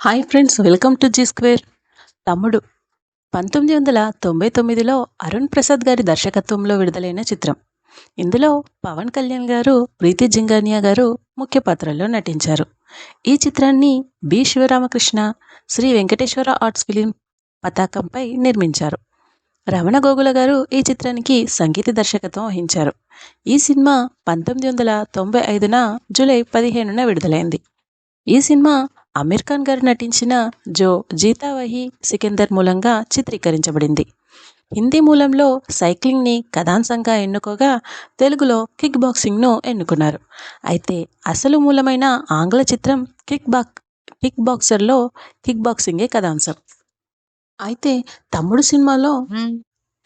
Hi friends welcome to G square. తమ్ముడు పంతొమ్మిది వందల తొంభై తొమ్మిదిలో అరుణ్ ప్రసాద్ గారి దర్శకత్వంలో విడుదలైన చిత్రం. ఇందులో పవన్ కళ్యాణ్ గారు ప్రీతి జింగానియా గారు ముఖ్య పాత్రల్లో నటించారు. ఈ చిత్రాన్ని B. Sivaramakrishna Sri Venkateswara arts film పతాకంపై నిర్మించారు. రమణ గోగుల గారు ఈ చిత్రానికి సంగీత దర్శకత్వం వహించారు. ఈ సినిమా పంతొమ్మిది వందల తొంభై ఐదున జూలై పదిహేనున విడుదలైంది. ఈ సినిమా అమీర్ ఖాన్ గారు నటించిన జో జీతావహి సికిందర్ మూలంగా చిత్రీకరించబడింది. హిందీ మూలంలో సైక్లింగ్ని కథాంశంగా ఎన్నుకోగా తెలుగులో కిక్ బాక్సింగ్ను ఎన్నుకున్నారు. అయితే అసలు మూలమైన ఆంగ్ల చిత్రం కిక్ బాక్ కిక్ బాక్సర్లో కిక్ బాక్సింగే కథాంశం. అయితే తమ్ముడు సినిమాలో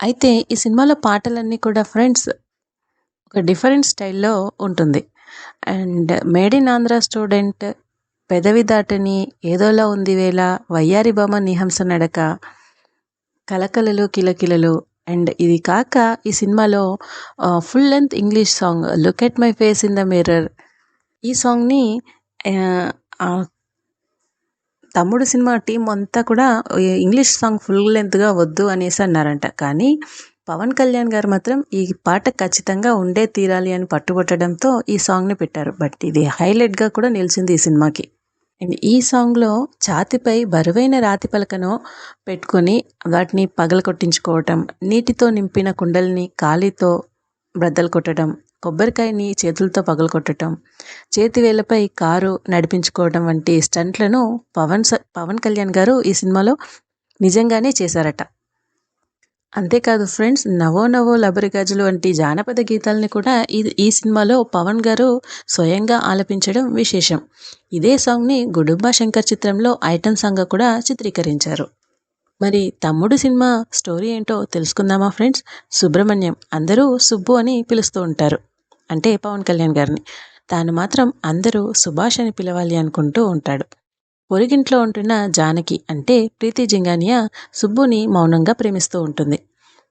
అయితే ఈ సినిమాలో పాటలన్నీ కూడా ఫ్రెండ్స్ ఒక డిఫరెంట్ స్టైల్లో ఉంటుంది. And made in Andhra student పెదవి దాటని ఏదోలా ఉంది వేళ వయ్యారి బామ నిహంస నడక. కలకలలు కిలకిలలు. అండ్ ఇది కాక ఈ సినిమాలో full length English song look at my face in the mirror ఈ సాంగ్ని తమ్ముడు సినిమా టీం అంతా కూడా ఇంగ్లీష్ సాంగ్ ఫుల్ లెంత్గా వద్దు అనేసి అన్నారంట. కానీ పవన్ కళ్యాణ్ గారు మాత్రం ఈ పాట ఖచ్చితంగా ఉండే తీరాలి అని పట్టుబట్టడంతో ఈ సాంగ్ని పెట్టారు. బట్ ఇది హైలైట్గా కూడా నిలిచింది ఈ సినిమాకి. అండ్ ఈ సాంగ్లో ఛాతిపై బరువైన రాతి పలకను పెట్టుకొని వాటిని పగల కొట్టించుకోవటం నీటితో నింపిన కుండల్ని కాలితో బ్రద్దలు కొట్టడం కొబ్బరికాయని చేతులతో పగలగొట్టడం చేతివేళ్ళపై కారు నడిపించుకోవడం వంటి స్టంట్లను పవన్ పవన్ కళ్యాణ్ గారు ఈ సినిమాలో నిజంగానే చేశారట. అంతేకాదు ఫ్రెండ్స్ నవో నవో లబరిగాజులు వంటి జానపద గీతాలని కూడా ఈ ఈ సినిమాలో పవన్ గారు స్వయంగా ఆలపించడం విశేషం. ఇదే సాంగ్ని గుడుంబా శంకర్ చిత్రంలో ఐటమ్ సాంగ్గా కూడా చిత్రీకరించారు. మరి తమ్ముడు సినిమా స్టోరీ ఏంటో తెలుసుకుందామా ఫ్రెండ్స్? సుబ్రహ్మణ్యం అందరూ సుబ్బు అని పిలుస్తూ ఉంటారు. అంటే పవన్ కళ్యాణ్ గారిని. తాను మాత్రం అందరూ సుభాష్ అని పిలవాలి అనుకుంటూ ఉంటాడు. పొరిగింట్లో ఉంటున్న జానకి అంటే ప్రీతి జింగానియా సుబ్బుని మౌనంగా ప్రేమిస్తూ ఉంటుంది.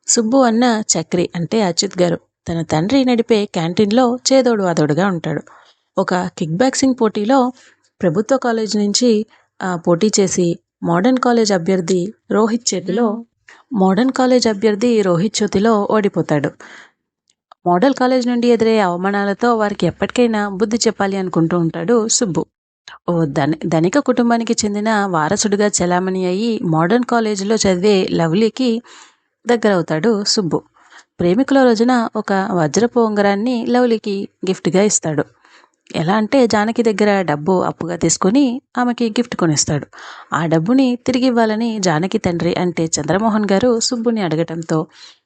సుబ్బు అన్న చక్రి అంటే అచ్యుత్ గారు. తన తండ్రి నడిపే క్యాంటీన్లో చేదోడు వాదోడుగా ఉంటాడు. ఒక కిక్ బాక్సింగ్ పోటీలో ప్రభుత్వ కాలేజ్ నుంచి పోటీ చేసి మోడర్న్ కాలేజ్ అభ్యర్థి రోహిత్ చేతిలో మోడర్న్ కాలేజ్ అభ్యర్థి రోహిత్ చేతిలో ఓడిపోతాడు. మోడల్ కాలేజ్ నుండి ఎదురయ్యే అవమానాలతో వారికి ఎప్పటికైనా బుద్ధి చెప్పాలి అనుకుంటూ ఉంటాడు సుబ్బు. ఓ ధని ధనిక కుటుంబానికి చెందిన వారసుడిగా చలామణి అయ్యి మోడర్న్ కాలేజీలో చదివే లవ్లీకి దగ్గరవుతాడు సుబ్బు. ప్రేమికుల రోజున ఒక వజ్రపు ఉంగరాన్ని లవ్లీకి గిఫ్ట్గా ఇస్తాడు. ఎలా అంటే జానకి దగ్గర డబ్బు అప్పుగా తీసుకొని ఆమెకి గిఫ్ట్ కొనిస్తాడు. ఆ డబ్బుని తిరిగి ఇవ్వాలని జానకి తండ్రి అంటే చంద్రమోహన్ గారు సుబ్బుని అడగటంతో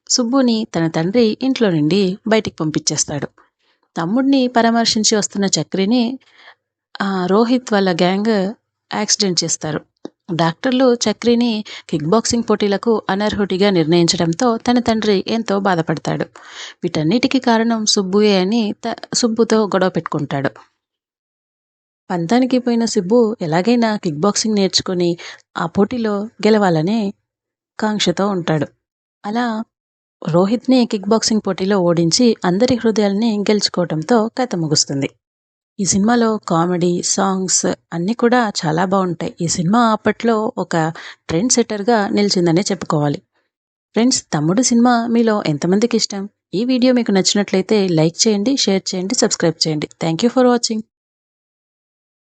సుబ్బుని తన తండ్రి ఇంట్లో నుండి బయటికి పంపించేస్తాడు. తమ్ముడిని పరామర్శించి వస్తున్న చక్రిని రోహిత్ వాళ్ళ గ్యాంగ్ యాక్సిడెంట్ చేస్తారు. డాక్టర్లు చక్రిని కిక్ బాక్సింగ్ పోటీలకు అనర్హుడిగా నిర్ణయించడంతో తన తండ్రి ఎంతో బాధపడతాడు. వీటన్నిటికీ కారణం సుబ్బుయే అని త సుబ్బుతో గొడవ పెట్టుకుంటాడు. పంతానికి పోయిన సుబ్బు ఎలాగైనా కిక్ బాక్సింగ్ నేర్చుకుని ఆ పోటీలో గెలవాలనే కాంక్షతో ఉంటాడు. అలా రోహిత్ని కిక్ బాక్సింగ్ పోటీలో ఓడించి అందరి హృదయాల్ని గెలుచుకోవడంతో కథ ముగుస్తుంది. ఈ సినిమాలో కామెడీ సాంగ్స్ అన్నీ కూడా చాలా బాగుంటాయి. ఈ సినిమా అప్పట్లో ఒక ట్రెండ్ సెట్టర్గా నిలిచిందనే చెప్పుకోవాలి. ఫ్రెండ్స్ తమ్ముడు సినిమా మీలో ఎంతమందికి ఇష్టం? ఈ వీడియో మీకు నచ్చినట్లయితే లైక్ చేయండి షేర్ చేయండి సబ్స్క్రైబ్ చేయండి. Thank you for watching.